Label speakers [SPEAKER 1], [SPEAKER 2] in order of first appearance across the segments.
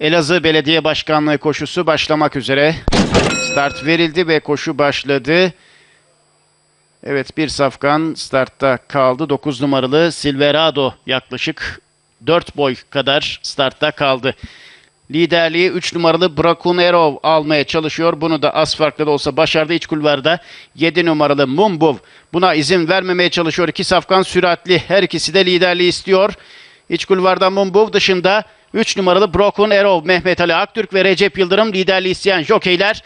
[SPEAKER 1] Elazığ Belediye Başkanlığı koşusu başlamak üzere. Start verildi ve koşu başladı. Evet bir safkan startta kaldı. 9 numaralı Silverado yaklaşık 4 boy kadar startta kaldı. Liderliği 3 numaralı Brakunero almaya çalışıyor. Bunu da az farklı da olsa başardı iç kulvarda. 7 numaralı Mumbov buna izin vermemeye çalışıyor. İki safkan süratli. Her ikisi de liderliği istiyor. İç kulvarda Mumbov dışında 3 numaralı Brokun Erov, Mehmet Ali Aktürk ve Recep Yıldırım liderliği isteyen jokeyler.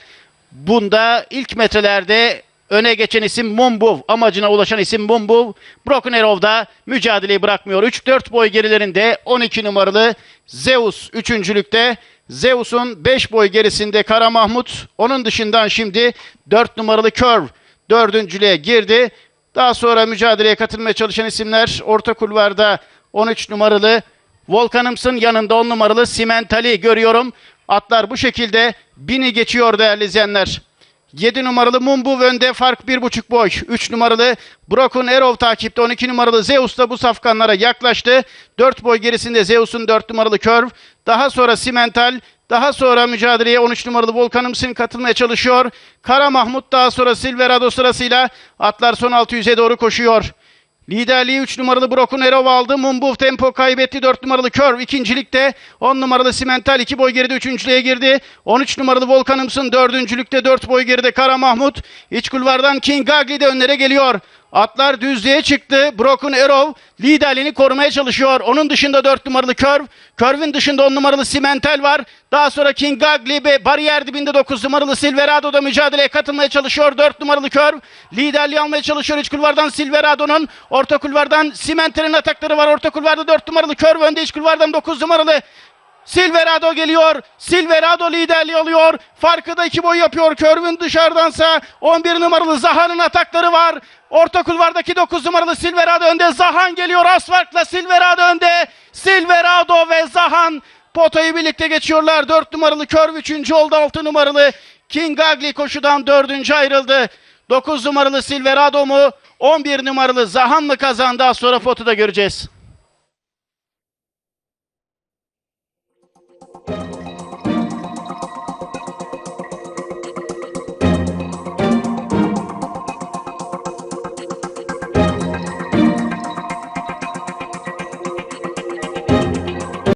[SPEAKER 1] Bunda ilk metrelerde öne geçen isim Mumbov. Amacına ulaşan isim Mumbov. Brokun Erov da mücadeleyi bırakmıyor. 3-4 boy gerilerinde 12 numaralı Zeus üçüncülükte. Zeus'un 5 boy gerisinde Kara Mahmut. Onun dışından şimdi 4 numaralı Curve dördüncülüğe girdi. Daha sonra mücadeleye katılmaya çalışan isimler orta kulvarda 13 numaralı Volkanımsın yanında 10 numaralı Simentali görüyorum. Atlar bu şekilde bini geçiyor değerli izleyenler. 7 numaralı Mumbu önde fark 1,5 boy. 3 numaralı Brokun Erov takipte 12 numaralı Zeus da bu safkanlara yaklaştı. 4 boy gerisinde Zeus'un 4 numaralı Curve. Daha sonra Simental. Daha sonra mücadeleye 13 numaralı Volkanımsın katılmaya çalışıyor. Kara Mahmut daha sonra Silverado sırasıyla atlar son 600'e doğru koşuyor. Liderliği 3 numaralı Brokun Erov aldı. Mumbuf tempo kaybetti. 4 numaralı Curve ikincilikte. 10 numaralı Simental 2 boy geride üçüncülüğe girdi. 13 numaralı Volkanımsın dördüncülükte 4 boy geride Kara Mahmut. İç kulvardan King Gagli de önlere geliyor. Atlar düzlüğe çıktı. Brokun Erov liderliğini korumaya çalışıyor. Onun dışında 4 numaralı Curve. Curve'in dışında 10 numaralı Simental var. Daha sonra King Gagli ve bariyer dibinde 9 numaralı Silverado da mücadeleye katılmaya çalışıyor. 4 numaralı Curve liderliği almaya çalışıyor. İç kulvardan Silverado'nun orta kulvardan Simental'in atakları var. Orta kulvarda 4 numaralı Curve önde. İç kulvardan 9 numaralı Silverado geliyor. Silverado liderliği alıyor. Farkı da iki boy yapıyor. Körvün dışarıdansa 11 numaralı Zaha'nın atakları var. Orta kulvardaki 9 numaralı Silverado önde. Zahan geliyor. Az farkla Silverado önde. Silverado ve Zahan potayı birlikte geçiyorlar. 4 numaralı Körv 3. oldu. 6 numaralı King Ugly koşudan 4. ayrıldı. 9 numaralı Silverado mu? 11 numaralı Zahan mı kazandı? Az sonra fotoda göreceğiz. Thank you.